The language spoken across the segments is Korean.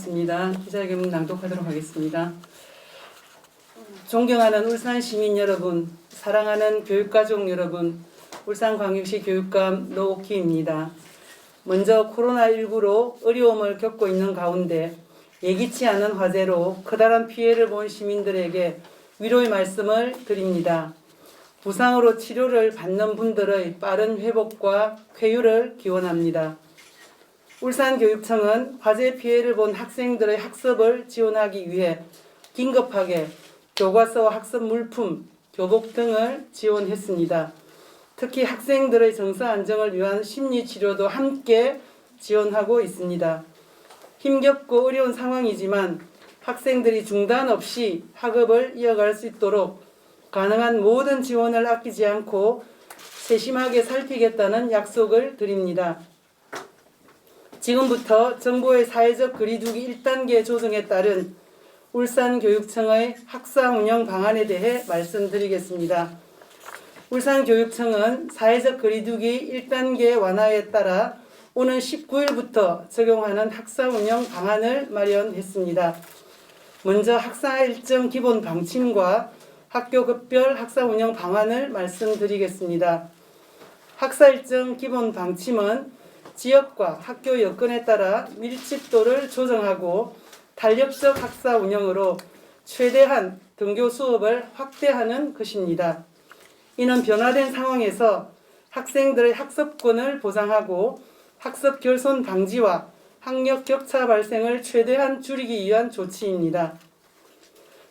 반갑습니다. 기자회견 낭독하도록 하겠습니다. 존경하는 울산 시민 여러분, 사랑하는 교육가족 여러분, 울산광역시 교육감 노옥희입니다. 먼저 코로나19로 어려움을 겪고 있는 가운데 예기치 않은 화재로 커다란 피해를 본 시민들에게 위로의 말씀을 드립니다. 부상으로 치료를 받는 분들의 빠른 회복과 쾌유를 기원합니다. 울산교육청은 화재 피해를 본 학생들의 학습을 지원하기 위해 긴급하게 교과서와 학습 물품, 교복 등을 지원했습니다. 특히 학생들의 정서 안정을 위한 심리 치료도 함께 지원하고 있습니다. 힘겹고 어려운 상황이지만 학생들이 중단 없이 학업을 이어갈 수 있도록 가능한 모든 지원을 아끼지 않고 세심하게 살피겠다는 약속을 드립니다. 지금부터 정부의 사회적 거리두기 1단계 조정에 따른 울산교육청의 학사 운영 방안에 대해 말씀드리겠습니다. 울산교육청은 사회적 거리두기 1단계 완화에 따라 오는 19일부터 적용하는 학사 운영 방안을 마련했습니다. 먼저 학사 일정 기본 방침과 학교 급별 학사 운영 방안을 말씀드리겠습니다. 학사 일정 기본 방침은 지역과 학교 여건에 따라 밀집도를 조정하고 탄력적 학사 운영으로 최대한 등교 수업을 확대하는 것입니다. 이는 변화된 상황에서 학생들의 학습권을 보장하고 학습 결손 방지와 학력 격차 발생을 최대한 줄이기 위한 조치입니다.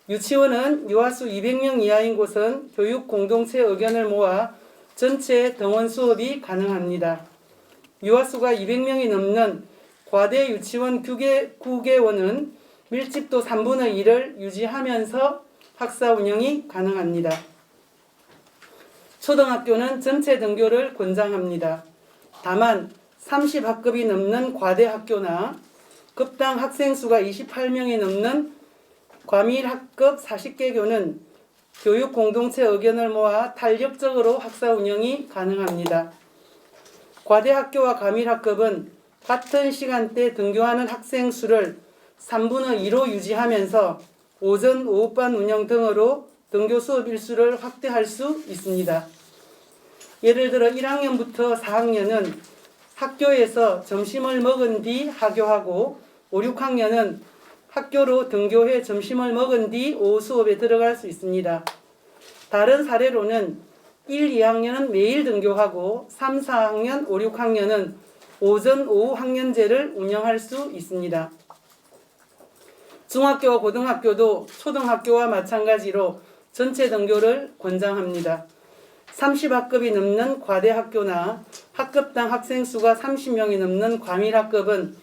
유치원은 유아수 200명 이하인 곳은 교육 공동체 의견을 모아 전체 등원 수업이 가능합니다. 유아수가 200명이 넘는 과대 유치원 9개, 9개원은 밀집도 3분의 1을 유지하면서 학사 운영이 가능합니다. 초등학교는 전체 등교를 권장합니다. 다만 30학급이 넘는 과대 학교나 급당 학생 수가 28명이 넘는 과밀 학급 40개 교는 교육 공동체 의견을 모아 탄력적으로 학사 운영이 가능합니다. 과대 학교와 과밀 학급은 같은 시간대 등교하는 학생 수를 3분의 2로 유지하면서 오전, 오후반 운영 등으로 등교 수업 일수를 확대할 수 있습니다. 예를 들어 1학년부터 4학년은 학교에서 점심을 먹은 뒤 하교하고 5, 6학년은 학교로 등교해 점심을 먹은 뒤 오후 수업에 들어갈 수 있습니다. 다른 사례로는 1, 2학년은 매일 등교하고 3, 4학년, 5, 6학년은 오전, 오후 학년제를 운영할 수 있습니다. 중학교와 고등학교도 초등학교와 마찬가지로 전체 등교를 권장합니다. 30학급이 넘는 과대 학교나 학급당 학생 수가 30명이 넘는 과밀 학급은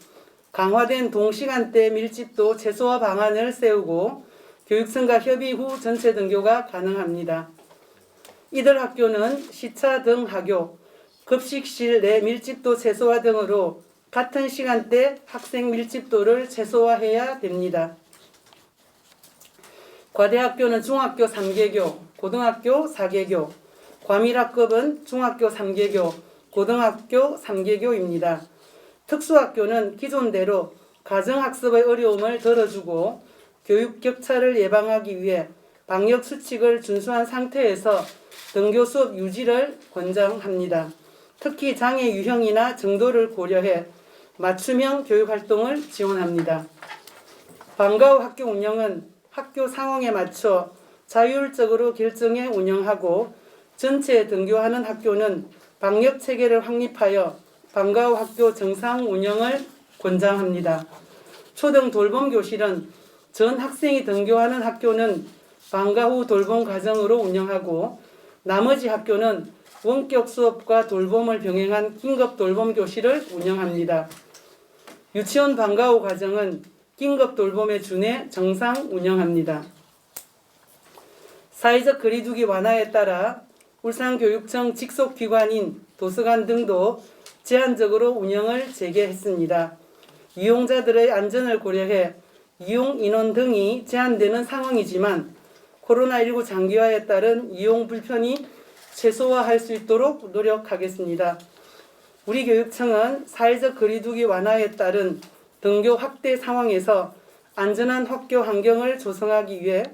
강화된 동시간대 밀집도 최소화 방안을 세우고 교육청과 협의 후 전체 등교가 가능합니다. 이들 학교는 시차 등 학교, 급식실 내 밀집도 최소화 등으로 같은 시간대 학생 밀집도를 최소화해야 됩니다. 과대학교는 중학교 3개교, 고등학교 4개교, 과밀학급은 중학교 3개교, 고등학교 3개교입니다. 특수학교는 기존대로 가정학습의 어려움을 덜어주고 교육 격차를 예방하기 위해 방역 수칙을 준수한 상태에서 등교 수업 유지를 권장합니다. 특히 장애 유형이나 정도를 고려해 맞춤형 교육 활동을 지원합니다. 방과 후 학교 운영은 학교 상황에 맞춰 자율적으로 결정해 운영하고 전체 등교하는 학교는 방역 체계를 확립하여 방과 후 학교 정상 운영을 권장합니다. 초등 돌봄 교실은 전 학생이 등교하는 학교는 방과 후 돌봄 과정으로 운영하고 나머지 학교는 원격 수업과 돌봄을 병행한 긴급 돌봄 교실을 운영합니다. 유치원 방과 후 과정은 긴급 돌봄에 준해 정상 운영합니다. 사회적 거리두기 완화에 따라 울산교육청 직속 기관인 도서관 등도 제한적으로 운영을 재개했습니다. 이용자들의 안전을 고려해 이용 인원 등이 제한되는 상황이지만 코로나19 장기화에 따른 이용 불편이 최소화할 수 있도록 노력하겠습니다. 우리 교육청은 사회적 거리두기 완화에 따른 등교 확대 상황에서 안전한 학교 환경을 조성하기 위해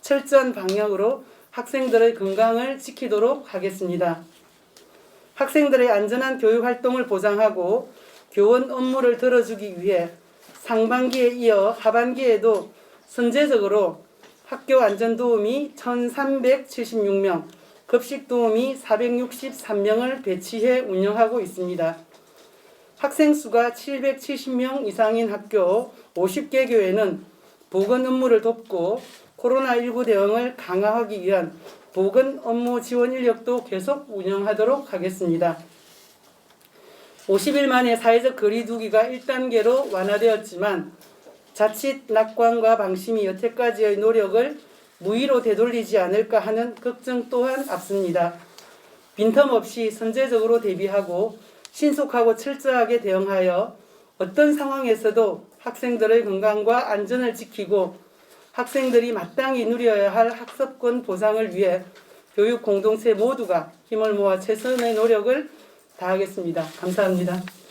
철저한 방향으로 학생들의 건강을 지키도록 하겠습니다. 학생들의 안전한 교육 활동을 보장하고 교원 업무를 들어주기 위해 상반기에 이어 하반기에도 선제적으로 학교 안전 도우미 1,376명, 급식 도우미 463명을 배치해 운영하고 있습니다. 학생 수가 770명 이상인 학교 50개 교회는 보건 업무를 돕고 코로나19 대응을 강화하기 위한 보건 업무 지원 인력도 계속 운영하도록 하겠습니다. 50일 만에 사회적 거리두기가 1단계로 완화되었지만 자칫 낙관과 방심이 여태까지의 노력을 무의로 되돌리지 않을까 하는 걱정 또한 앞섭니다. 빈틈없이 선제적으로 대비하고 신속하고 철저하게 대응하여 어떤 상황에서도 학생들의 건강과 안전을 지키고 학생들이 마땅히 누려야 할 학습권 보장을 위해 교육 공동체 모두가 힘을 모아 최선의 노력을 다하겠습니다. 감사합니다.